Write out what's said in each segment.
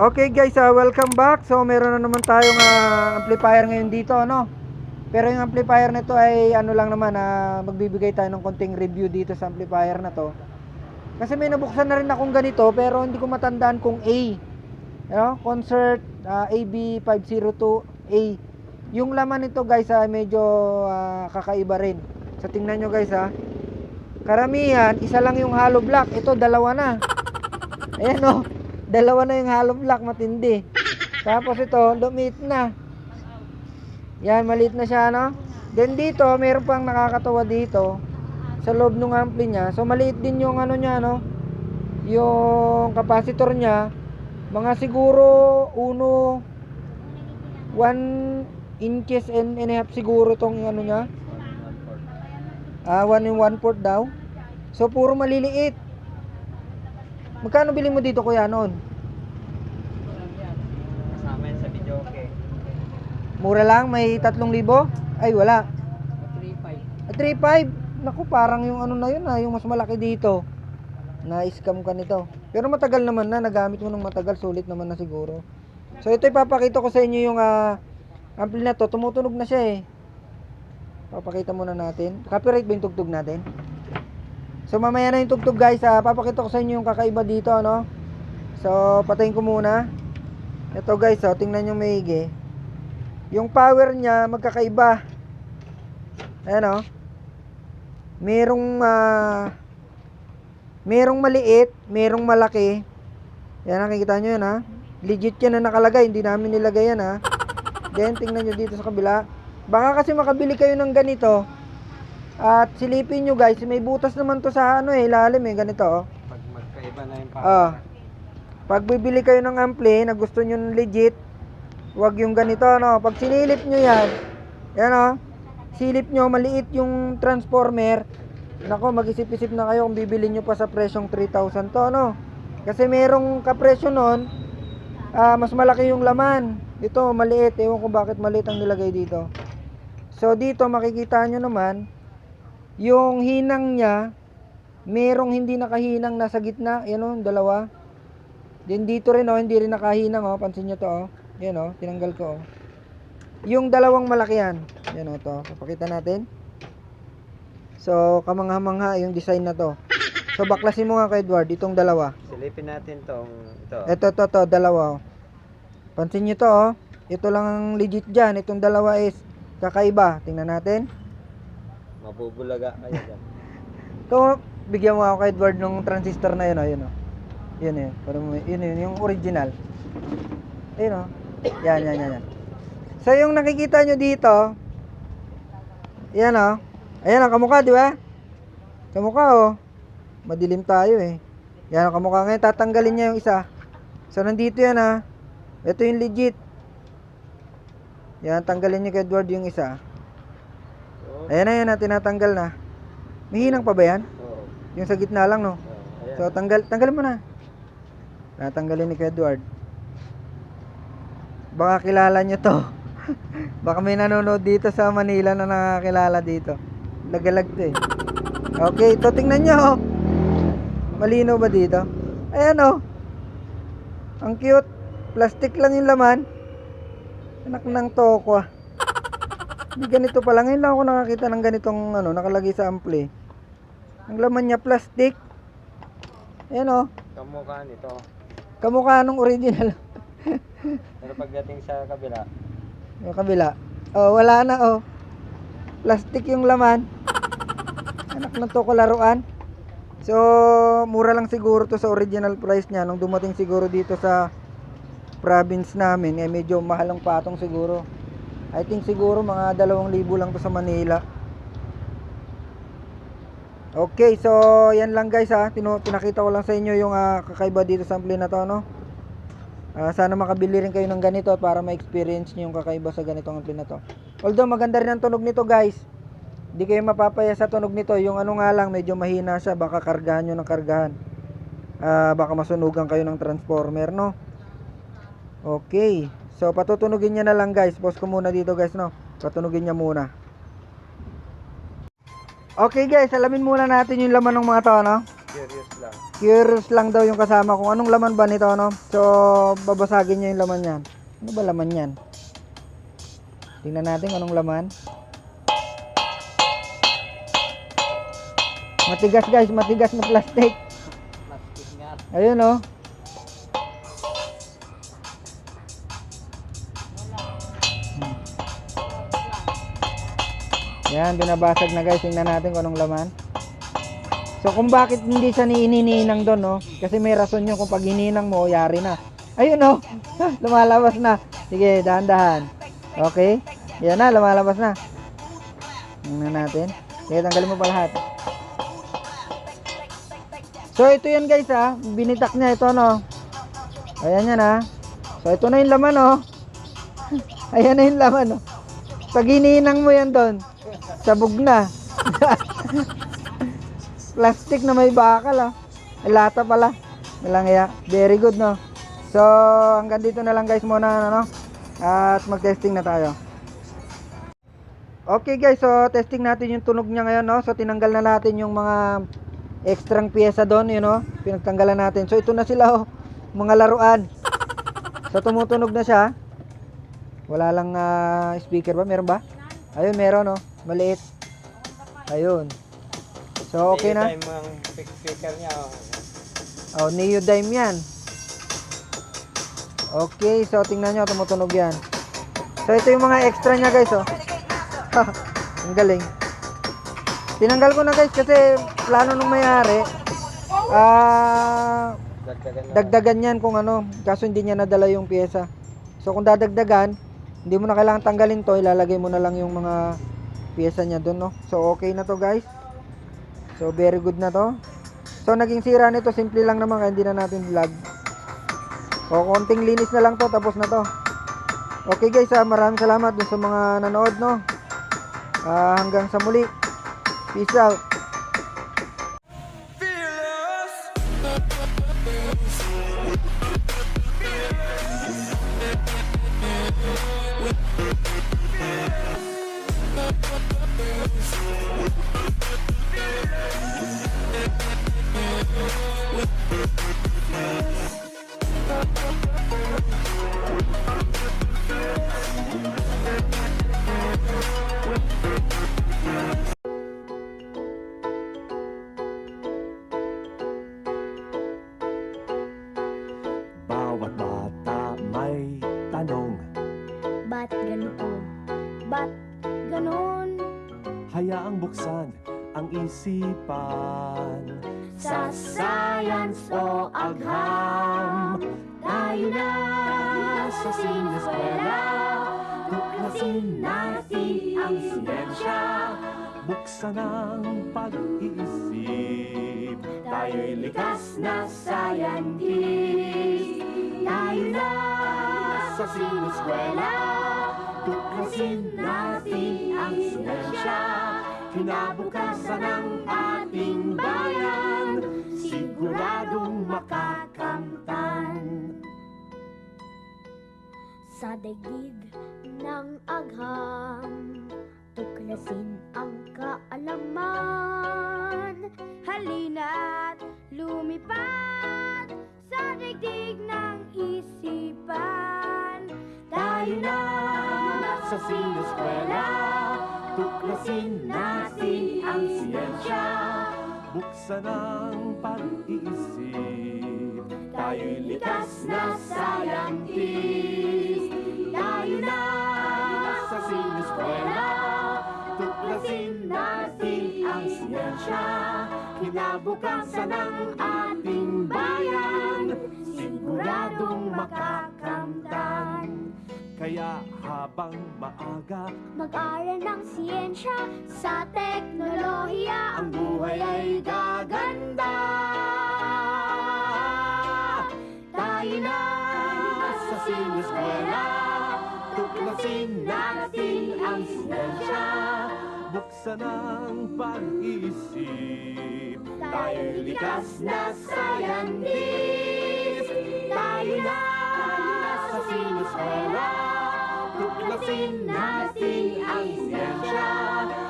Okay guys, ah, welcome back. So meron na naman tayong ah, amplifier ngayon dito, ano? Pero yung amplifier nito ay ano lang naman, ah, magbibigay tayo ng konting review dito sa amplifier na to. Kasi may nabuksan na rin akong ganito pero hindi ko matandaan kung A. Ano? Concert ah, AB502A. Yung laman nito guys ay medyo ah, kakaiba rin. So tingnan nyo guys ha. Karamihan, isa lang yung hollow block. Ito dalawa na. Ayan oh. Dalawa na yung hollow block matindi. Tapos ito, lumit na. Yan, maliit na siya, no? Then dito, meron pang nakakatawa dito sa loob ng ampli niya. So maliit din yung ano niya, no? Yung capacitor niya, mga siguro uno 1 inches and, and a half siguro tong ano niya. Ah, 1 and 1 fourth daw. So puro maliliit. Magkano bili mo dito kuya noon? Kasama yan sa video, okay. Mura lang, may 3,000? Ay, wala. 3.5. Ah, 3,500? Naku, parang yung ano na yun ah, yung mas malaki dito. Na-scam ka nito. Pero matagal naman na, nagamit mo ng matagal, sulit naman na siguro. So ito ipapakita ko sa inyo yung ah, ampli na to, tumutunog na siya eh. Papakita muna natin. Copyright ba yung tugtog natin? So mamaya na yung tugtog guys, ah, papakita ko sa inyo yung kakaiba dito, ano? So patayin ko muna. Ito guys, oh, tingnan nyo maigi. Yung power niya magkakaiba. Ayan oh. Merong ah, merong maliit, merong malaki. Yan nakikita nyo yan ha. Legit yan na nakalagay, hindi namin nilagay yan ha. Then tingnan nyo dito sa kabila. Baka kasi makabili kayo ng ganito. At silipin nyo guys, may butas naman to sa ano eh, ilalim eh, ganito oh. Pag magkaiba na yung Ah. Pag bibili kayo ng ampli na gusto nyo legit, wag yung ganito, no? Pag sinilip nyo yan, yan, oh. Silip nyo, maliit yung transformer. Nako, mag-isip-isip na kayo kung bibili nyo pa sa presyong 3,000 to, no? Kasi merong kapresyo nun, ah, mas malaki yung laman. Ito, maliit. Ewan ko bakit maliit ang nilagay dito. So, dito makikita nyo naman, yung hinang niya, merong hindi nakahinang nasa gitna. Yan o, dalawa. Then dito rin oh, hindi rin nakahinang oh. Pansin nyo to oh. Yan oh, tinanggal ko oh. Yung dalawang malaki yan. Yan oh to. Papakita natin. So, kamangha-mangha yung design na to. So, baklasin mo nga kay Edward, itong dalawa. Silipin natin tong ito. Ito, to, to, dalawa oh. Pansin nyo to oh. Ito lang ang legit dyan. Itong dalawa is kakaiba. Tingnan natin. Mabubulaga kayo dyan. Ito, bigyan mo ako kay Edward ng transistor na yun oh. Yun oh. Yun yun. Parang may- Yun yun, yung original. Ayun oh. Yan, yan, yan, yan. So, yung nakikita nyo dito, yan oh. Ayan ang kamukha, di ba? Kamukha oh. Madilim tayo eh. Yan ang kamukha. Ngayon, tatanggalin niya yung isa. So, nandito yan ah. Ito yung legit. Yan, tanggalin niyo kay Edward yung isa. Ayan na yan na, tinatanggal na. Mahinang pa ba yan? Oo. Yung sa gitna lang, no? Oo. Ayan. So, tanggal, tanggalin mo na. Natanggalin ni Kuya Edward. Baka kilala nyo to. Baka may nanonood dito sa Manila na nakakilala dito. Lagalag to eh. Okay, ito tingnan nyo. oh. Malino ba dito? Ayan oh. Ang cute. Plastic lang yung laman. Anak ng toko ah. Hindi ganito pala. Ngayon lang ako nakakita ng ganitong ano, nakalagay sa ampli. Ang laman niya plastic. Ayan oh. Kamukha nito. Kamukha nung original. Pero pagdating sa kabila, Yung kabila. Oh, wala na oh. Plastic yung laman. Anak ng to ko laruan. So, mura lang siguro to sa original price niya. Nung dumating siguro dito sa province namin, eh medyo mahal ang patong siguro. I think siguro mga 2,000 lang to sa Manila. Okay, so yan lang guys ha. Tino, pinakita ko lang sa inyo yung ah, kakaiba dito sa ampli na to, no? Ah, sana makabili rin kayo ng ganito para ma-experience nyo yung kakaiba sa ganitong ampli na to. Although maganda rin ang tunog nito guys. Hindi kayo mapapaya sa tunog nito. Yung ano nga lang, medyo mahina siya. Baka kargahan nyo ng kargahan. Ah, baka masunugan kayo ng transformer, no? Okay. So, patutunugin niya na lang guys. Pause ko muna dito guys, no? Patunugin niya muna. Okay guys, alamin muna natin yung laman ng mga to, no? Curious lang. Curious lang daw yung kasama kung anong laman ba nito, no? So, babasagin niya yung laman yan. Ano ba laman yan? Tingnan natin anong laman. Matigas guys, matigas na plastic. Plastic nga. Ayun oh. Yan, binabasag na guys. Tingnan natin kung anong laman. So kung bakit hindi siya niininang doon, no? Kasi may rason yun kung pag hininang mo, yari na. Ayun oh. lumalabas na. Sige, dahan-dahan. Okay? Yan na, lumalabas na. Tingnan natin. Sige, tanggalin mo pa lahat. So ito yan guys ha, binitak niya ito no. Ayan yan ha. So ito na yung laman oh. Ayan na yung laman oh. Pag hininang mo yan doon, sabog na. Plastic na may bakal ah. Lata pala. Malangya. Very good no. So hanggang dito na lang guys muna ano. At mag-testing na tayo. Okay guys, so testing natin yung tunog niya ngayon no. So tinanggal na natin yung mga extrang pyesa doon, you know, pinagtanggalan natin. So ito na sila oh, mga laruan. So tumutunog na siya. Wala lang ah, speaker ba? Meron ba? Ayun, meron oh, maliit. Ayun. So okay na. Ang niya. oh. Oh, yan. Okay, so tingnan nyo, tumutunog yan. So ito yung mga extra niya guys, oh. Ang galing. Tinanggal ko na guys kasi plano nung mayari, ah, Dagdagan na. dagdagan yan kung ano, kaso hindi niya nadala yung pyesa. So kung dadagdagan, hindi mo na kailangan tanggalin to, ilalagay mo na lang yung mga pyesa niya doon, no? So okay na to guys. So very good na to. So naging sira nito, simple lang naman kaya hindi na natin vlog. O konting linis na lang to, tapos na to. Okay guys, ah, maraming salamat dun sa mga nanood, no? Ah, hanggang sa muli. Peace out. Yeah. Buksan ang isipan. Sa science o agham Tayo na sa sineskwela. Tuklasin natin ang siyensya. Buksan ang pag-iisip. Tayo'y likas na scientist. Tayo na sa sineskwela. Tuklasin natin ang siyensya Kinabukasan ng ating bayan Siguradong makakamtan. Sa daigdig ng agham Tuklasin ang kaalaman. Halina't lumipad Sa daigdig ng isipan. Tayo na Sa sineskwela Tuklasin natin ang siyensya Buksan ang pag-iisip. Tayo'y likas na scientist Tayo na sa sineskwela Tuklasin natin ang siyensya Kinabukasan ng ating bayan Siguradong makakamtan Kaya habang maaga Mag-aral ng siyensya sa teknolohiya ang buhay ay gaganda. Tayo na sa sineskwela Tuklasin natin ang siyensya. Buksan ang pag-isip. Tayo'y likas na na siniswela Tuklasin natin ang siyensya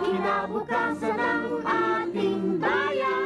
Kinabukasan ng ating bayan